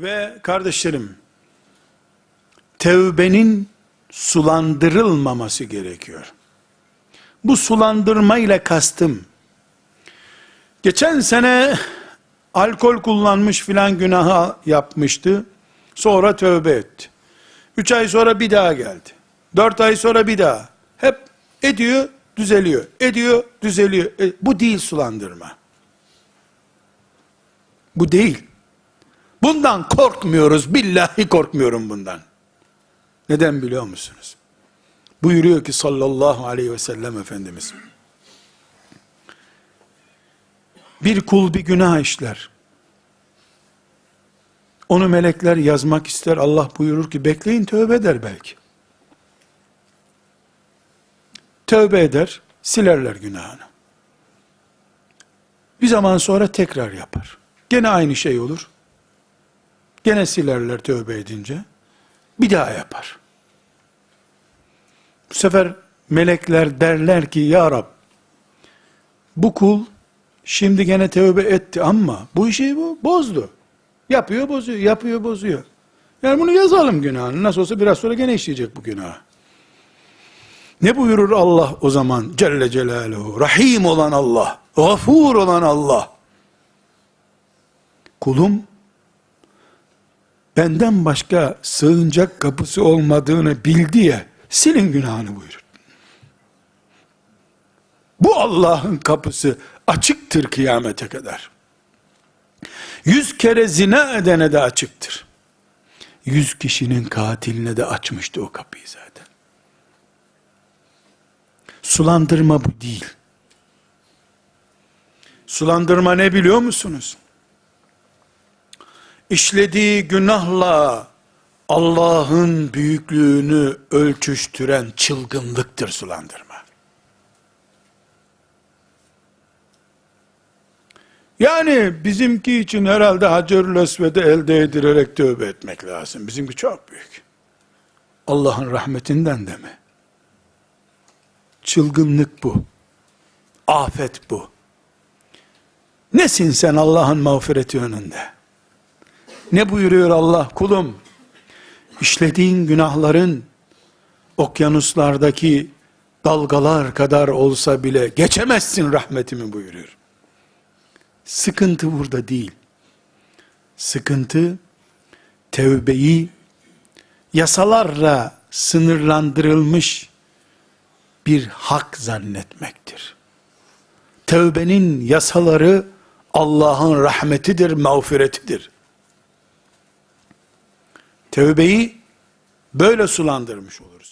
Ve kardeşlerim, tevbenin sulandırılmaması gerekiyor. Bu sulandırma ile kastım, geçen sene alkol kullanmış filan günahı yapmıştı, sonra tövbe etti. Üç ay sonra bir daha geldi. Dört ay sonra bir daha. Hep ediyor, düzeliyor. Ediyor, düzeliyor. E, bu değil sulandırma. Bu değil. Bundan korkmuyoruz. Billahi korkmuyorum bundan. Neden biliyor musunuz? Buyuruyor ki sallallahu aleyhi ve sellem Efendimiz. Bir kul bir günah işler. Onu melekler yazmak ister. Allah buyurur ki bekleyin tövbe eder belki. Tövbe eder, silerler günahını. Bir zaman sonra tekrar yapar. Gene aynı şey olur. Gene silerler tövbe edince. Bir daha yapar. Bu sefer melekler derler ki ya Rab bu kul şimdi gene tövbe etti ama bu işi bu bozdu. Yapıyor bozuyor, yapıyor bozuyor. Yani bunu yazalım günahını. Nasıl olsa biraz sonra gene işleyecek bu günahı. Ne buyurur Allah o zaman Celle Celaluhu? Rahim olan Allah, gafur olan Allah. Kulum benden başka sığınacak kapısı olmadığını bildi ya silin günahını buyurur. Bu Allah'ın kapısı açıktır kıyamete kadar. Yüz kere zina edene de açıktır. Yüz kişinin katiline de açmıştı o kapıyı zaten. Sulandırma bu değil. Sulandırma ne biliyor musunuz? İşlediği günahla Allah'ın büyüklüğünü ölçüştüren çılgınlıktır sulandırma. Yani bizimki için herhalde Hacerül Esved'i elde edilerek tövbe etmek lazım. Bizimki çok büyük. Allah'ın rahmetinden de mi? Çılgınlık bu. Afet bu. Nesin sen Allah'ın mağfireti önünde? Ne buyuruyor Allah? Kulum, işlediğin günahların okyanuslardaki dalgalar kadar olsa bile geçemezsin rahmetimi buyuruyor. Sıkıntı burada değil. Sıkıntı tevbeyi yasalarla sınırlandırılmış bir hak zannetmektir. Tevbenin yasaları Allah'ın rahmetidir, mağfiretidir. Tevbeyi böyle sulandırmış olursun.